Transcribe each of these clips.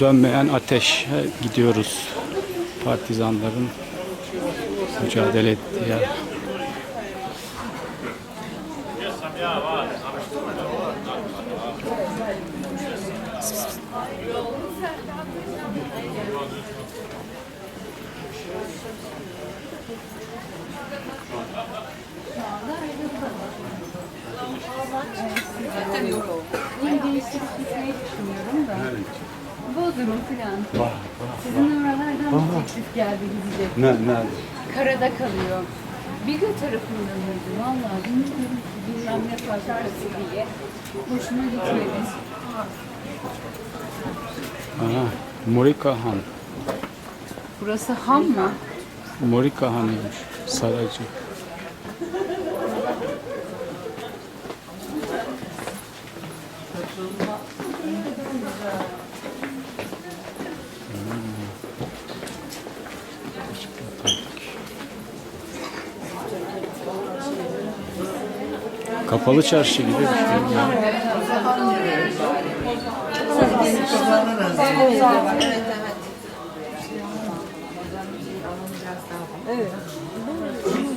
Sönmeyen ateşe gidiyoruz. Partizanların mücadele ettiği yer. Yeni değiştirip gitmeyi düşünüyorum da. Bodrum falan. Sizin oralardan bir teklif geldi gidecek. Ne, ne? Karada kalıyor. Biga tarafında mıydı? Valla bilmiyorum ki bilmem ne fabrikası diye. Hoşuma gitmedi. Aha, Morika Han. Burası ham mı? Morika Han'ıymış. Saraycı. Kapalı çarşı gibi bir şey.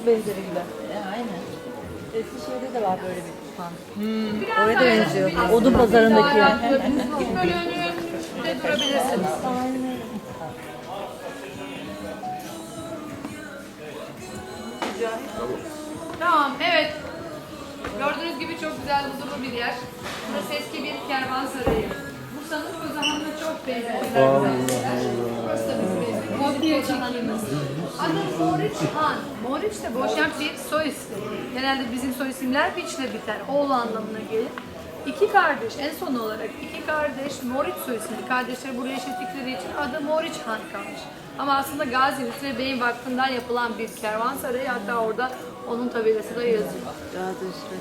benzeri gibi. Aynen. Eskişehir'de de var böyle bir fan. Oraya da benziyor. Odun pazarındaki. Böyle önünde durabilirsiniz. Tamam, evet. Gördüğünüz gibi çok güzel, huzurlu bir yer. Burası eski bir kervansarayı. Bursa'nın Kozahan'la çok benziyor. Burası da bizim benziyor. Kopya çekimiz. Adı Moriç Han. Moriç de Boşnak bir soy ismi. Genelde bizim soy isimler Biç'le biter. Oğlu anlamına gelir. İki kardeş, en son olarak iki kardeş Moriç soy ismini kardeşleri buraya eşitlikleri için adı Moriç Han kalmış. Ama aslında Gazi ve Bey'in vakfından yapılan bir kervansarayı hatta orada onun tabelası da yazıyor.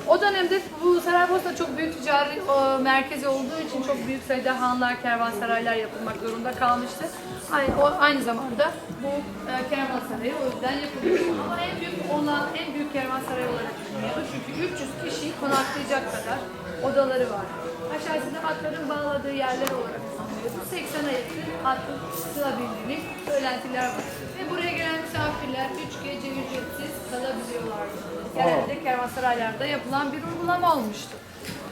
O dönemde bu Saraybosna çok büyük ticari e, merkezi olduğu için çok büyük sayıda hanlar, kervansaraylar yapılmak zorunda kalmıştı. Aynı, o, aynı zamanda bu e, kervansarayı o yüzden yapılıyor. Ama en büyük olan, en büyük kervansaray olarak. Çünkü 300 kişiyi konaklayacak kadar odaları var. Aşağısında atların bağladığı yerler olarak sanılıyordu. 80'e yakın atın sığabildiğini söylentiler var. Ve buraya gelen misafirler 3 gece ücretsiz kalabiliyorlardı. Genelde kervansaraylarda yapılan bir uygulama olmuştu.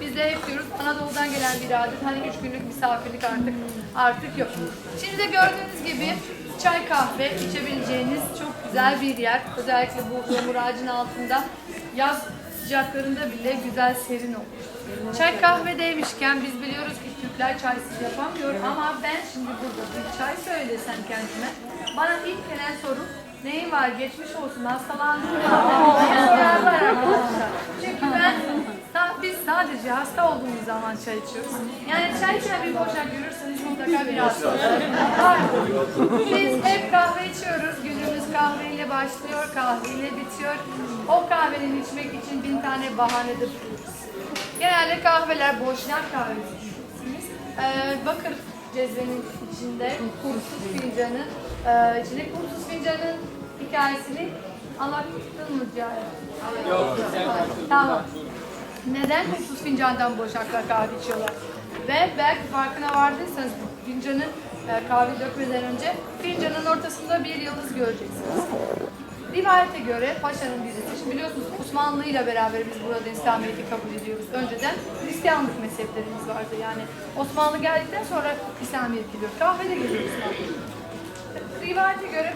Biz de hep diyoruz Anadolu'dan gelen bir adet hani üç günlük misafirlik artık artık yok. Şimdi de gördüğünüz gibi çay kahve içebileceğiniz çok güzel bir yer. Özellikle bu yağmur ağacın altında yaz sıcaklarında bile güzel serin olur. Çay kahve demişken biz biliyoruz ki Türkler çaysız yapamıyor ama ben şimdi burada bir çay söylesem kendime bana ilk gelen soru neyin var geçmiş olsun hastalandın. Çünkü ben biz sadece hasta olduğumuz zaman çay içiyoruz. Yani çay içen bir boşak görürseniz mutlaka bir hasta. Biz hep kahve içiyoruz. Günümüz kahveyle başlıyor, kahveyle bitiyor. O kahvenin içmek için bin tane bahane de buluyoruz. Genelde kahveler boşnak kahvesi. Ee, bakır cezvenin içinde kursuz fincanın, e, içinde kursuz fincanın hikayesini anlattın mı Cahil? Yok. Tamam. Neden kursuz fincandan boşakla kahve içiyorlar? Ve belki farkına vardıysanız fincanı e, kahve dökmeden önce fincanın ortasında bir yıldız göreceksiniz. Rivayete göre paşanın birisi, şimdi biliyorsunuz Osmanlı ile beraber biz burada İslamiyet'i kabul ediyoruz. Önceden Hristiyanlık mezheplerimiz vardı yani. Osmanlı geldikten sonra İslamiyet geliyor. Kahve de geliyor İslamiyet. Rivayete göre